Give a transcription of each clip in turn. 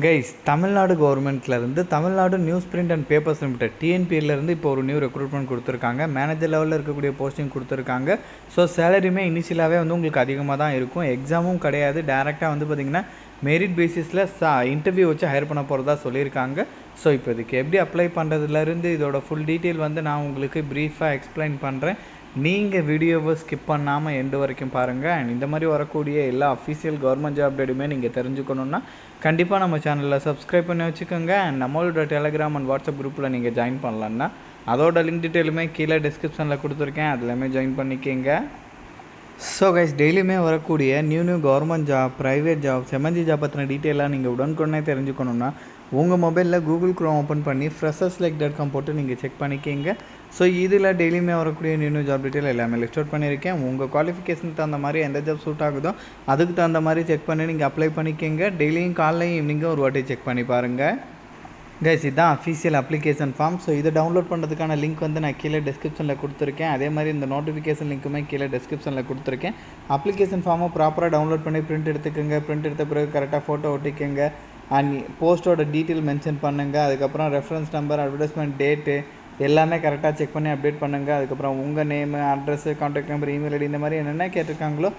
Guys Tamil Nadu கவர்மெண்ட்லேருந்து Tamil Nadu news print and papers limited டிஎன்பியிலேருந்து இப்போ ஒரு நியூ ரெக்ரூட்மெண்ட் கொடுத்துருக்காங்க. மேனேஜர் லெவலில் இருக்கக்கூடிய போஸ்டிங் கொடுத்துருக்காங்க. ஸோ சேலரியுமே இனிஷியலாகவே வந்து உங்களுக்கு அதிகமாக தான் இருக்கும். எக்ஸாமும் கிடையாது. டேரெக்டாக வந்து பார்த்திங்கன்னா மெரிட் பேசிஸில் சா இன்டர்வியூ வச்சு ஹையர் பண்ண போகிறதா சொல்லியிருக்காங்க. ஸோ இப்போ இதுக்கு எப்படி அப்ளை பண்ணுறதுலேருந்து இதோட ஃபுல் டீட்டெயில் வந்து நான் உங்களுக்கு ப்ரீஃபாக எக்ஸ்பிளைன் பண்ணுறேன் நீங்கள் வீடியோவை ஸ்கிப் பண்ணாமல் எண்டு வரைக்கும் பாருங்கள் அண்ட் இந்த மாதிரி வரக்கூடிய எல்லா அஃபீஷியல் கவர்மெண்ட் ஜாப் டேட்டுமே நீங்கள் தெரிஞ்சுக்கணுன்னா கண்டிப்பாக நம்ம சேனலில் சப்ஸ்கிரைப் பண்ணி வச்சுக்கோங்க. அண்ட் நம்மளோட டெலகிராம் அண்ட் வாட்ஸ்அப் குரூப்பில் நீங்கள் ஜாயின் பண்ணலான்னா அதோட லிங்க் டீட்டெயிலுமே கீழே டிஸ்கிரிப்ஷனில் கொடுத்துருக்கேன். அதுலேயுமே ஜாயின் பண்ணிக்கோங்க. ஸோ கைஸ் டெய்லியுமே வரக்கூடிய new new government job private job செமஞ்சி job பற்றின டீட்டெயிலாக நீங்கள் உடனுக்குடனே தெரிஞ்சுக்கணுன்னா உங்கள் மொபைலில் கூகுள் க்ரோம் ஓப்பன் பண்ணி ஃப்ரெஷர்ஸ் லைக் டாட் காம் போட்டு நீங்கள் செக் பண்ணிக்கிங்க. ஸோ இதில் டெய்லியுமே வரக்கூடிய நியூ நியூ ஜாப் டீட்டெயில் எல்லாமே லிஸ்ட் அவுட் பண்ணியிருக்கேன். உங்கள் குவாலிஃபிகேஷன் தகுந்த மாதிரி எந்த ஜாப் சூட் ஆகுதோ அதுக்கு தகுந்த மாதிரி செக் பண்ணி நீங்கள் அப்ளை பண்ணிக்கோங்க. டெய்லியும் காலையும் ஈவினிங்கும் ஒரு வாட்டி செக் பண்ணி பாருங்கள் கைஸ் இதுதான் அஃபீஷியல் அப்ளிகேஷன் ஃபார்ம் ஸோ இதை டவுன்லோட் பண்ணுறதுக்கான லிங்க் வந்து நான் கீழே டிஸ்கிரிப்ஷனில் கொடுத்துருக்கேன். அதே மாதிரி இந்த நோட்டிஃபிகேஷன் லிங்க்குமே கீழே டிஸ்கிரிப்ஷனில் கொடுத்துருக்கேன். அப்ளிகேஷன் ஃபார்மை ப்ராப்பராக டவுன்லோட் பண்ணி பிரிண்ட் எடுத்துக்கோங்க. பிரிண்ட் எடுத்த பிறகு கரெக்டாக ஃபோட்டோ ஒட்டிக்கோங்க. அண்ட் போஸ்ட்டோட டீட்டெயில் மென்ஷன் பண்ணுங்கள் அதுக்கப்புறம் ரெஃபரன்ஸ் நம்பர் அட்வர்டைஸ்மெண்ட் டேட்டு எல்லாமே கரெக்டாக செக் பண்ணி அப்டேட் பண்ணுங்கள் அதுக்கப்புறம் உங்கள் name address contact number email ID இந்த மாதிரி என்னென்ன கேட்டிருக்காங்களோ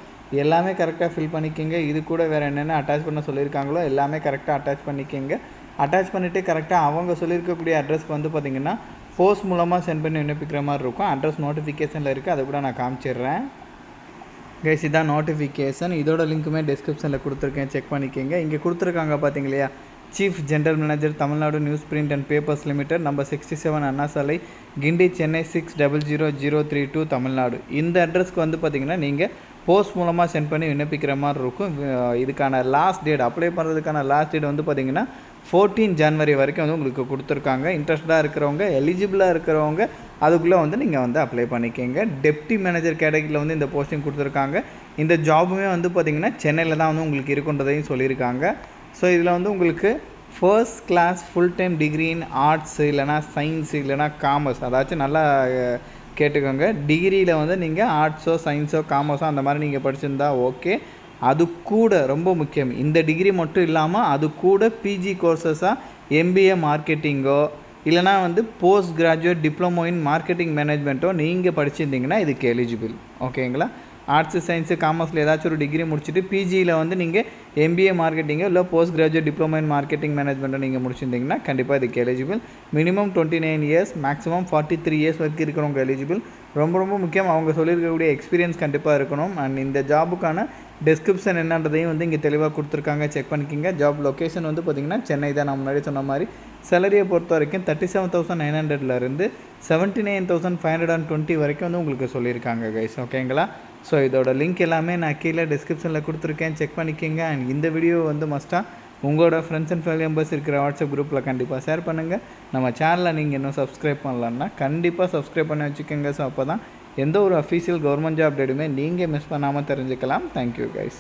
எல்லாமே கரெக்டாக ஃபில் பண்ணிக்கோங்க. இது கூட வேறு என்னென்ன அட்டாச் பண்ண சொல்லியிருக்காங்களோ எல்லாமே கரெக்டாக அட்டாச் பண்ணிக்கோங்க. அட்டாச் பண்ணிவிட்டு கரெக்டாக அவங்க சொல்லியிருக்கக்கூடிய அட்ரஸ்க்கு வந்து பார்த்திங்கன்னா ஃபோர்ஸ் மூலமாக சென்ட் பண்ணி விண்ணப்பிக்கிற மாதிரி இருக்கும். அட்ரஸ் நோட்டிஃபிகேஷனில் இருக்குது அதை கூட நான் காமிச்சிடுறேன். கைஸ் இதான் நோட்டிஃபிகேஷன் இதோட லிங்க்குமே டிஸ்கிரிப்ஷனில் கொடுத்துருக்கேன். செக் பண்ணிக்கோங்க. இங்கே கொடுத்துருக்காங்க பார்த்தீங்க இல்லையா chief general manager Tamil Nadu news print and papers limited number sixty seven Anna Salai Guindy Chennai six double zero zero three two Tamil Nadu இந்த அட்ரஸ்க்கு வந்து பார்த்திங்கன்னா நீங்கள் போஸ்ட் மூலமாக சென்ட் பண்ணி விண்ணப்பிக்கிற மாதிரி இருக்கும். இதுக்கான லாஸ்ட் டேட் அப்ளை பண்ணுறதுக்கான லாஸ்ட் டேட் வந்து பார்த்திங்கன்னா ஃபோர்டீன் ஜனவரி வரைக்கும் வந்து உங்களுக்கு கொடுத்துருக்காங்க. இன்ட்ரெஸ்டாக இருக்கிறவங்க எலிஜிபிளாக இருக்கிறவங்க அதுக்குள்ளே வந்து நீங்கள் வந்து அப்ளை பண்ணிக்கோங்க. டெப்டி மேனேஜர் கேட்டகரியில் வந்து இந்த போஸ்டிங் கொடுத்துருக்காங்க. இந்த ஜாபுமே வந்து பார்த்திங்கன்னா சென்னையில் தான் வந்து உங்களுக்கு இருக்குன்றதையும் சொல்லியிருக்காங்க. ஸோ இதில் வந்து உங்களுக்கு first class full time degree in arts இல்லைனா சயின்ஸ் இல்லைனா காமர்ஸ் அதாச்சும் நல்லா கேட்டுக்கோங்க. டிகிரியில் வந்து நீங்கள் ஆர்ட்ஸோ சயின்ஸோ காமர்ஸோ அந்த மாதிரி நீங்கள் படிச்சிருந்தா ஓகே அது கூட ரொம்ப முக்கியம். இந்த டிகிரி மட்டும் இல்லாமல் அது கூட பிஜி கோர்சஸாக எம்பிஏ மார்க்கெட்டிங்கோ இல்லைனா வந்து post graduate diploma in marketing மேனேஜ்மெண்ட்டோ நீங்கள் படிச்சிருந்தீங்கன்னா இதுக்கு எலிஜிபிள் ஓகேங்களா ஆர்ட்ஸு சயின்ஸு காமர்ஸில் ஏதாச்சும் ஒரு டிகிரி முடிச்சுட்டு பிஜியில் வந்து நீங்கள் எம்பிஏ மார்க்கெட்டிங்கோ இல்லை post graduate diploma in marketing மேனேஜ்மெண்ட்டோ நீங்கள் முடிச்சிருந்தீங்கன்னா கண்டிப்பாக இதுக்கு eligible minimum twenty nine years maximum forty three years வரைக்கும் இருக்கிறவங்க எலிஜிபிள் ரொம்ப ரொம்ப முக்கியம். அவங்க சொல்லியிருக்கக்கூடிய எக்ஸ்பீரியன்ஸ் கண்டிப்பாக இருக்கணும். அண்ட் இந்த ஜாபுக்கான டிஸ்கிரிப்ஷன் என்னன்றதையும் வந்து இங்கே தெளிவாக கொடுத்துருக்காங்க. செக் பண்ணிக்கிங்க. ஜாப் லொக்கேஷன் வந்து பார்த்திங்கன்னா சென்னை தான். நான் முன்னாடி சொன்ன மாதிரி. சேலரியை பொறுத்த வரைக்கும் தேர்ட்டி செவன் தௌசண்ட் நைன் ஹண்ட்ரட்லேருந்து seventy nine thousand five hundred and twenty வரைக்கும் வந்து உங்களுக்கு சொல்லியிருக்காங்க கைஸ் ஓகேங்களா ஸோ இதோட லிங்க் எல்லாமே நான் கீழே டிஸ்கிரிப்ஷனில் கொடுத்துருக்கேன். செக் பண்ணிக்கோங்க. அண்ட் இந்த வீடியோ வந்து மஸ்ட்டாக உங்களோட ஃப்ரெண்ட்ஸ் அண்ட் ஃபேமிலி மெம்பர்ஸ் இருக்கிற வாட்ஸ்அப் குரூப்பில் கண்டிப்பாக ஷேர் பண்ணுங்கள் நம்ம சேனலை நீங்கள் இன்னும் சப்ஸ்கிரைப் பண்ணலான்னா கண்டிப்பாக சப்ஸ்கிரைப் பண்ணி வச்சுக்கோங்க. ஸோ அப்போ தான் எந்த ஒரு அஃபீஷியல் கவர்மெண்ட் ஜாப் டேட்டுமே நீங்கள் மிஸ் பண்ணாமல் தெரிஞ்சுக்கலாம். Thank you guys